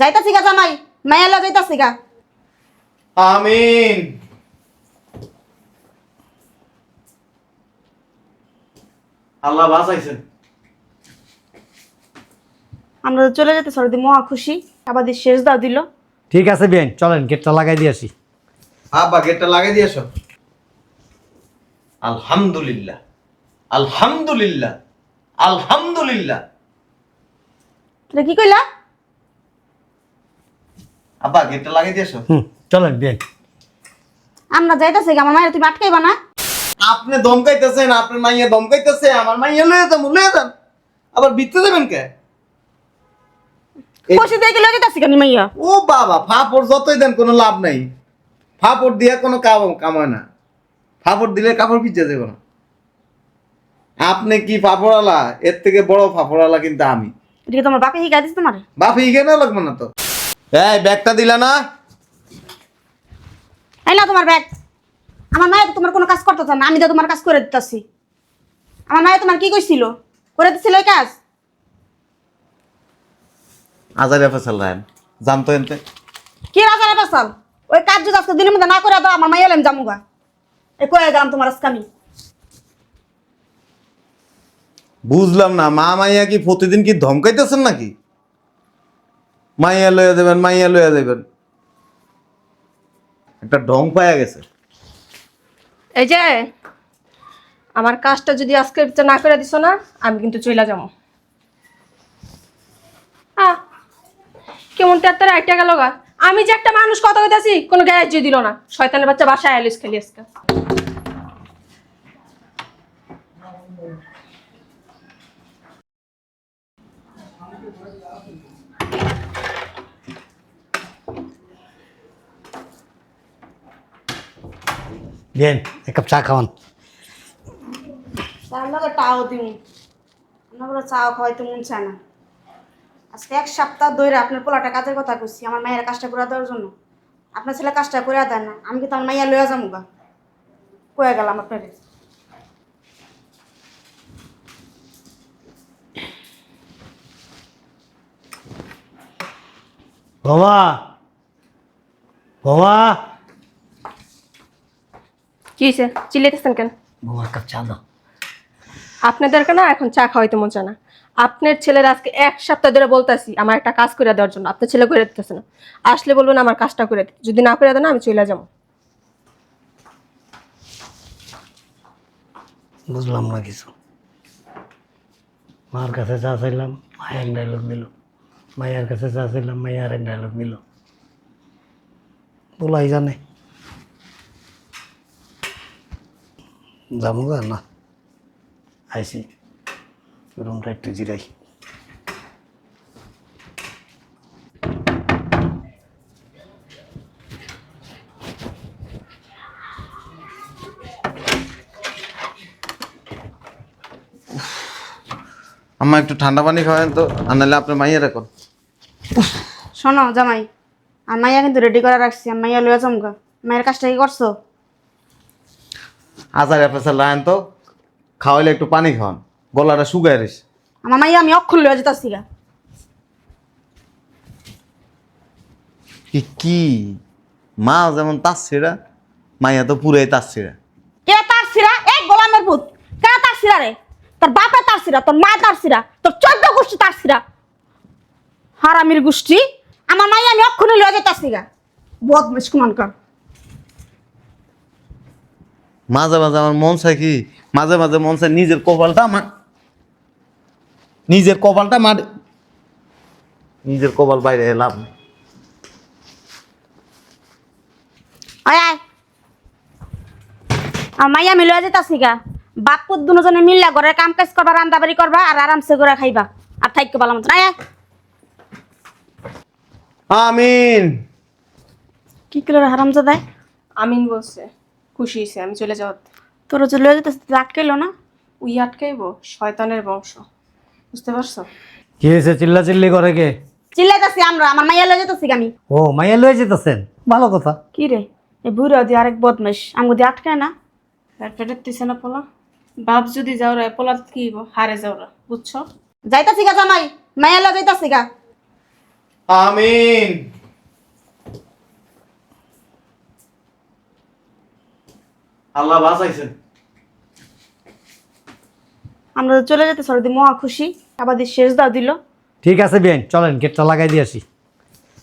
যাইতাছি গা জামাই মায়া লো যাইতাছি গা। আমিন। আল্লাহ বাঁচাইছেন। আমরা তো চলে যেতে সরদি মহা খুশি। আবার দিয়ে শেষ দাও দিল। ঠিক আছে বেন চলেন গেটটা লাগাই দিয়ে আসি। আব্বা গেটটা লাগিয়ে দিয়েছ আলহামদুলিল্লাহ আলহামদুলিল্লাহ আলহামদুলিল্লাহ। তাহলে কি কইলা? আব্বা গেটটা লাগিয়ে দিয়েছ হুম চলেন আমরা যাইতাছি আমার মায়ের তুমি আটকাইবা না। আপনি দমকাইতেছেন আপনার মাইয়া দমকাইতেছে আমার মাইয়া লয়ে যান লয়ে যান। আবার বিতে কে? দিয়ে লয়ে গা মাইয়া। ও বাবা ফাপড় যতই দেন কোনো লাভ নাই। ফাপড় দিয়ে কোনো কাম কামায় না। ফাপড় দিলে কাপড় পিছিয়ে দেবে না। আপনি কি ফাপড়ালা এর থেকে বড় ফাপড়ালা কিন্তু আমি। এটা কি তোমার বাপে শিখাই দিচ্ছে তোমার। বাপ ইগেনে লাগবে না তো। এই ব্যাগটা দিলা না? এই না তোমার ব্যাগ। আমার মায়ের তোমার কোনো কাজ করতে না আমি তো তোমার কাজ করে দিতেছি। আমার মায়ের তোমার কি কইছিল? করে দিছিল ওই কাজ? আজারে ফেসাল রায়ন জানতো এনতে। কি রাজা পাসাল ওই কাজ যদি আজকে দিনের মধ্যে না করে দাও আমার মাইয়া এলাম জামুগা। এই কয়ে গেলাম তোমার আজকে আমি। বুঝলাম না মা মাইয়া কি প্রতিদিন কি ধমকাইতেছেন নাকি? মাইয়া লইয়া দেবেন, মাইয়া লইয়া দেবেন। একটা ঢং পায়া গেছে। এই যে, আমার কাজটা যদি আজকে না করে দিছো না, আমি কিন্তু চইলা যাব। কেমন তার আইটা গেল গা। আমি যে একটা মানুষ কথা কইতাছি, কোনো গ্যারাজ দিল না। শয়তানের বাচ্চা বাসায় আইলিস খেলি আজকে। বেন এক কাপ চা খাওয়ান তার লগে টাও দিমু বলে চাও খাওয়াইতে মন চায় না আজকে এক সপ্তাহ ধরে আপনার পোলাটা কাজের কথা কইছি আমার মায়ের কাজটা করে দেওয়ার জন্য আপনার ছেলে কাজটা করে দেয় না আমি কিন্তু আমার মাইয়া লইয়া যাব গা কয়ে গেলাম আপনারে বাবা বাবা কি হয়েছে চিল্লাইতেছেন কেন? এক কাপ চা দাও। আপনাদেরকে না এখন চা খাওয়াইতে মন চায় না। আপনার ছেলের আজকে এক সপ্তাহ ধরে বলতেছি আমার একটা কাজ করে দেওয়ার জন্য আপনার ছেলে করে দিতেছে না। আসলে বলবেন আমার কাজটা করে দিতে। যদি না করে দেন না আমি চলে যাব। বুঝলাম না কিছু। মার কাছে চা চাইলাম মায়ের ডায়লগ দিল। মায়ের কাছে চা চাইলাম মায়ের ডায়লগ দিল। বলাই জানে। যাব গা না। আইসি। রুমটা একটু জিরাই। আমার একটু ঠান্ডা পানি খাওয়ান তো আর নাহলে আপনার মাইয়া রাখুন। শোনো জামাই আর মাইয়া কিন্তু রেডি করে রাখছি আর মাইয়া লইয়া যাব মায়ের কাজটা কি করছ? আজার ফেসাল রায়ন তো খাওয়াইলে একটু পানি খাওয়ান গলাটা শুকায় রেস আমার মাইয়া আমি অক্ষর লইয়া যেতেছি গা। কি কি? মা যেমন তাস ছেড়া মাইয়া তো পুরাই তাস ছেড়া কে তার সিরা এক গোলামের ভূত। কে তার সিরা রে? তোর বাপে তার সিরা তোর মা তার সিরা তোর চোদ্দ গোষ্ঠী তার সিরা হারামির গোষ্ঠী আমার মাই আমি অক্ষণে লয়ে যেতেছি গা। বদমাস কুমানকার মাঝে মাঝে আমার মন চায় কি? মাঝে মাঝে মন চায় নিজের কপালটা আমার নিজের কপালটা মার নিজের কপাল বাইরে এলাম আয় আয়। আমার মাই আমি লয়ে যেতেছি গা। বাপ পুত দুজনে মিললা ঘরের কাম কাজ করবা রান্না বাড়ি করবা আর আরামসে করে খাইবা। আর থাইকে পালাম আয় আয়। আমিন। কি কিলো রে হারাম দাদাই আমিন বলছে। খুশি হয়েছে আমি চলে যাওয়ার তোর যে লয়ে তুই আটকাইলো না? উই আটকাইব শয়তানের বংশ। বুঝতে পারছ? কি হয়েছে চিল্লা চিল্লি করে কে? চিল্লাইতেছি আমরা আমার মাইয়া লয়ে যেতেছি আমি। ও মাইয়া লয়ে যেতেছেন? ভালো কথা। কি রে এই বুড়ো দিয়ে আরেক বদমাস আমাকে দিয়ে আটকায় না? পেটের দিছে না পোলা? বাপ যদি যাও রে পোলা কি? হারে যাও রা বুঝছ? যাইতাছি গা জামাই মাইয়া লয়ে যাইতাছি গা। আমিন। আল্লাহ বাঁচাইছেন। আমরা তো চলে যেতে সরদি মহা খুশি। আবার দিয়ে শেষ দাও দিল। ঠিক আছে বেন চলেন গেটটা লাগাই দিয়ে আসি।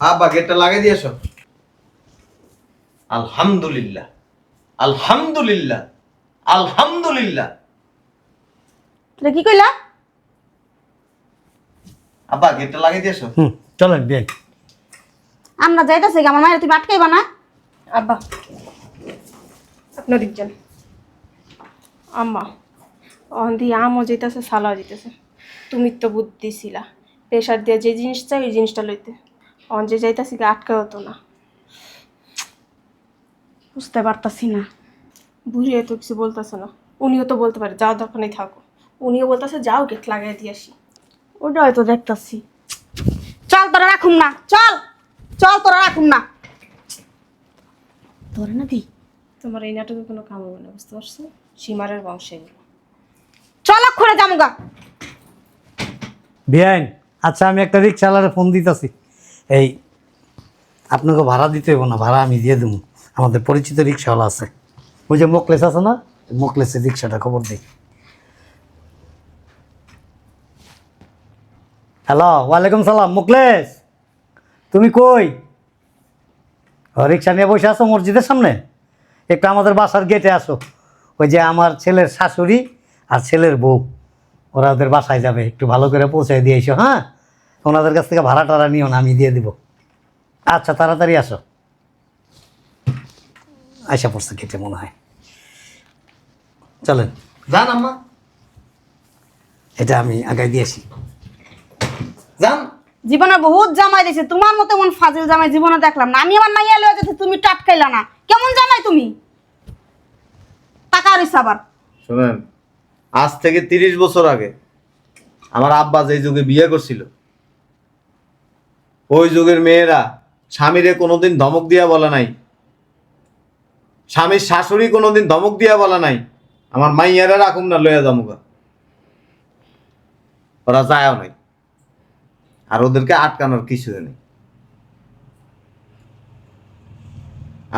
আব্বা গেটটা লাগিয়ে দিয়েছ আলহামদুলিল্লাহ আলহামদুলিল্লাহ আলহামদুলিল্লাহ। এটা কি কইলা? আব্বা গেটটা লাগিয়ে দিয়েছ হুম চলেন বেন। আমরা যাইতাছি আমার মায়ের তুমি আটকাইবা না? আব্বা। আপনার দিকছেন আম্মা অন্দি আমও যেতেছে সালাও যেতেছে তুমি তো বুদ্ধি ছিলা প্রেশার দিয়ে যে জিনিস চাই, ওই জিনিসটা লইতে। অন যে যাইতাছি আটকা হতো না। বুঝতে পারতাছি না। বুড়িয়ে তো কিছু বলতেছে না। উনিও তো বলতে পারে যাও দোকানে থাকো। উনিও বলতেছে, যাও, গেট লাগাই দিয়ে আসি। ওটা হয়তো দেখতাছি। চল, তোরা রাখুন না, চল। চল, তোরা রাখুন না। তোরে না দি তোমার এই নাটকে কোনো কাম হবে না, বুঝতে পারছ? সীমারের বংশে চল অক্ষরে জামুগা। বিয়াইন আচ্ছা আমি একটা রিক্সাওয়ালারে ফোন দিতেছি। এই, আপনাকে ভাড়া দিতে হইব না, ভাড়া আমি দিয়ে দেবো আমাদের পরিচিত রিক্সাওয়ালা আছে। ওই যে মোকলেস আছে না? মোকলেসের রিক্সাটা খবর দিই। হ্যালো, ওয়ালাইকুম সালাম মুকলেশ তুমি কই? রিক্সা নিয়ে বসে আছো মসজিদের সামনে? একটু আমাদের বাসার গেটে আসো। ওই যে আমার ছেলের শাশুড়ি আর ছেলের বউ ওরা ওদের বাসায় যাবে একটু ভালো করে পৌঁছায় দিয়ে এসো হ্যাঁ? ওনাদের কাছ থেকে ভাড়া টাড়া নিও না আমি দিয়ে দিব। আচ্ছা তাড়াতাড়ি আসো। আশা পড়ছে কেটে মনে হয়। চলেন। যান আম্মা। এটা আমি আগায় দিয়েছি যান। জীবনে বহুত জামাই দিছে। তোমার মতো এমন ফাজিল জামাই জীবনে দেখলাম না। আমি আমার মাইয়া লয়ে যেতে তুমি টাটকাইলা না। কেমন জামাই তুমি? টাকা আরিস আবার শোনেন, আজ থেকে তিরিশ বছর আগে আমার আব্বা যে যুগে বিয়ে করছিল, ওই যুগের মেয়েরা স্বামীরে কোনোদিন ধমক দিয়া বলা নাই। স্বামীর শাশুড়ি কোনোদিন ধমক দিয়া বলা নাই। আমার মাইয়ারা রাখুম না, লইয়া যামুগা। ওরা যায়ও নাই। আর ওদেরকে আটকানোর কিছু নেই।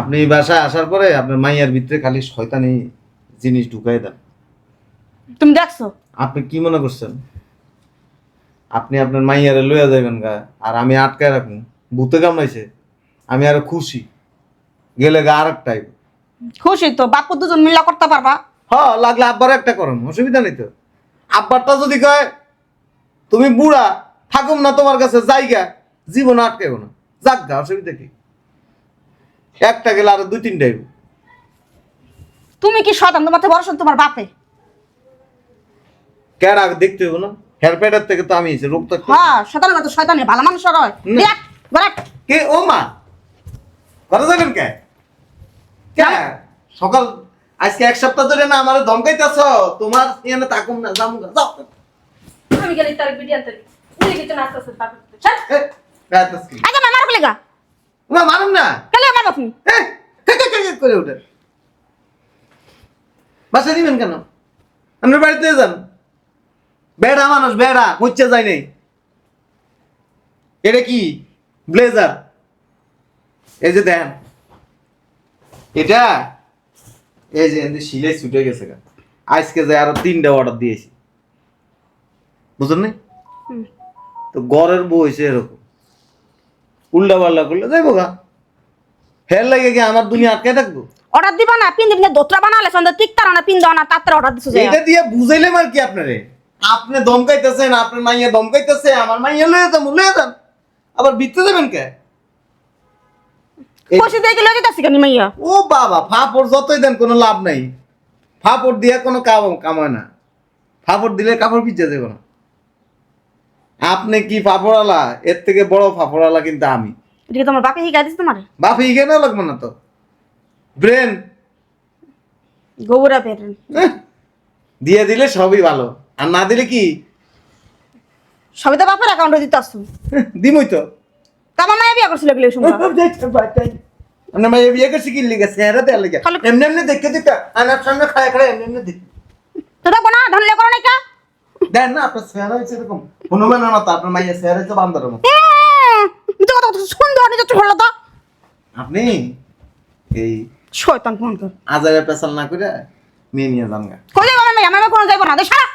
আপনি এই বাসায় আসার পরে আপনার মাইয়ার ভিতরে খালি শয়তানি জিনিস ঢুকাই দেন। তুমি দেখছ? আপনি কি মনে করছেন? আপনি আপনার মাইয়ারে লইয়া যাবেন গা আর আমি আটকায় রাখুন। ভূতে কামড়াইছে আমি আরও খুশি। গেলে গা আর একটাই খুশি তো বাপু দুজন মিলা করতে পারবা? হ্যাঁ লাগলে আব্বার একটা করেন অসুবিধা নেই তো। আব্বারটা যদি কয় তুমি বুড়া থাকুম না তোমার কাছে জায়গা জীবন আটকাইব না। যাক গা অসুবিধা কি? একটা গেলে আরও দুই তিনটাই তুমি কি শতান তোমার বড় শত তোমার বাপে? কেন আগে দেখতে হইব না? হেয়ার প্যাডের থেকে তো আমি এসে রোগ তো হ্যাঁ শতানের মতো শয়তানি ভালো মানুষ আর হয় দেখ বেরাট কে? ও মা। কথা যাবেন কে? কে? সকাল আজকে এক সপ্তাহ ধরে না আমার ধমকাইতেছ? তোমার এখানে তাকুম না না, যাও। আমি গেলে তার বিডিয়ান আচ্ছা মামার গা মা মারুম না। কেলে মারবা তুমি? এ, কে, কে, কে, কে করে ওঠে বাসা দিবেন কেন? আপনার বাড়িতে যান। বেড়া মানুষ বেড়া মুচ্ছে যায় নাই। এটা কি? ব্লেজার। এই যে দেন। এটা? এই যে সিলাই ছুটে গেছে আজকে যে আরও তিনটা অর্ডার দিয়েছি। বুঝলেন নাই? তো গড়ের বউ হয়েছে এরকম। উল্টা পাল্লা করলে যাইবো গা। ফের লাগে কি আমার দুনিয়া আটকে থাকব? অর্ডার দিবা না পিন দিবি দোতরা বানালে সন্ধ্যা ঠিক তারা না পিন দাও না তাত্রে অর্ডার দিছো যে। এইটা দিয়ে বুঝাইলাম আর কি আপনারে। আপনি দমকাইতেছেন আপনার মাইয়া দমকাইতেছে আমার মাইয়া লয়ে যান লয়ে যান। আবার বিতে দেবেন কে? দিয়ে গেলে যেতেছি কেন মাইয়া? ও বাবা ফাপড় যতই দেন কোনো লাভ নাই। ফাপড় দিয়ে কোনো কাম কামায় না। ফাপড় দিলে কাপড় পিছিয়ে যাবে না। আপনি কি ফাপড়ালা এর থেকে বড় ফাপড়ালা কিন্তু আমি। এটা কি তোমার বাপে শিখাই দিচ্ছে তোমার? বাপ ইগেনে লাগবে না তো। ব্রেন গোবরা পেরেন দিয়ে দিলে সবই ভালো। আর না দিলে কি? সবই তো বাপের অ্যাকাউন্টে দিতে আসছো। দিমই তো। তা আমার মায়ের বিয়ে করছিল এগুলো শুনবা? আপনার মাইয়া বিয়ে করছে কি লিগে? চেহারা দেওয়ার লিগে। এমনি এমনি দেখে দিতে। আনার সামনে খায় খায় এমনি এমনি দেখে তো দেখো না ধরলে করো না কা? দেন না আপনার চেহারা হয়েছে এরকম। হনুমানের মতো আপনার চেহারা হয়েছে বান্দারের মতো। ধরনের যাচ্ছে হলো তো আপনি? এই শয়তান ফোন কর আজারে পেশাল না করে মেয়ে নিয়ে যান গা। কই যাব আমার? কোনো যাইবো না। সারা।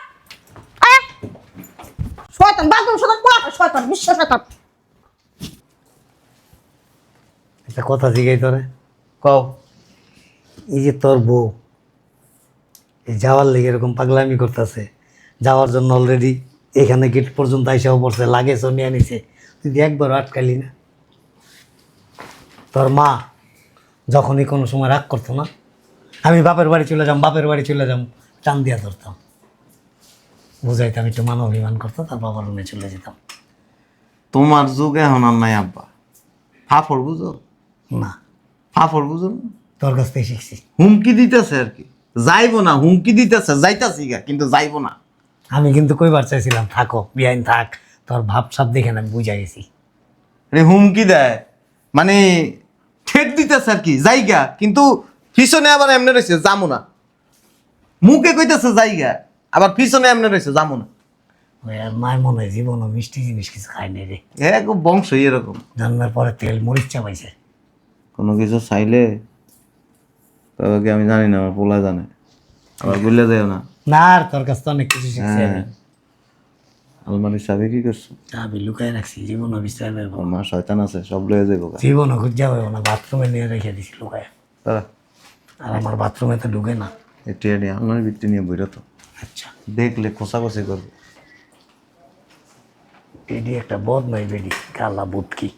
শয়তান বাথরুম শয়তান পোলা শয়তান বিশ্ব শয়তান। একটা কথা জিগাই তোরে। কও। এই যে তোর বউ এই যাওয়ার লেগে এরকম পাগলামি করতেছে। যাওয়ার জন্য অলরেডি এখানে গেট পর্যন্ত আইসাও পড়ছে লাগেজও নিয়ে নিছে তুই একবার আটকালি না। তোর মা যখনই কোনো সময় রাগ করতো না আমি বাপের বাড়ি চলে যাম বাপের বাড়ি চলে যাম টান দিয়া ধরতাম। বুঝাইতাম একটু মান অভিমান করতো তার বাবার রুমে চলে যেতাম। তোমার যুগ এখন আর নাই আব্বা। ফাফর বুঝো? না। ফাফর বুঝো না? তোর কাছ থেকে শিখছি। হুমকি দিতেছে আর কি। যাইবো না হুমকি দিতেছে যাইতাছি কিন্তু যাইবো না। আমি কিন্তু কইবার চাইছিলাম থাকো বিহাইন থাক তোর ভাব সাপ দেখে না আমি বুঝাই গেছি রে হুমকি দেয়। মানে ঠেট দিতেছে আর কি জায়গা। কিন্তু পিছনে আবার এমনি রয়েছে যামো না। মুখে কইতেছে জায়গা আবার পিছনে এমনি রয়েছে যামো না। মায়ের মনে হয় জীবনও মিষ্টি জিনিস কিছু খায় নাই রে। হ্যাঁ বংশই এরকম। জন্মের পরে তেল মরিচ চাপাইছে। কোনো কিছু চাইলে তবে কি আমি জানি না আমার পোলা জানে। আবার বললে যাও না। না আর তোর কাছ থেকে অনেক কিছু শিখছি আমি। হ্যাঁ। আলমারির চাবি কি করছ? আমি লুকাই রাখছি জীবনও বিচার পাইব ওর মা শয়তান আছে সব লয়ে যাব গা। জীবনও খুঁজা পাইব না বাথরুমে নিয়ে রেখে দিছি লুকায়। তারা আর আমার বাথরুমে তো ঢুকে না। একটু এটি আলমারির ভিত্তি নিয়ে বইরা তো। আচ্ছা। দেখলে খোসাখসি করবে। এডি একটা বদ নয় বেডি কালা বুটকি।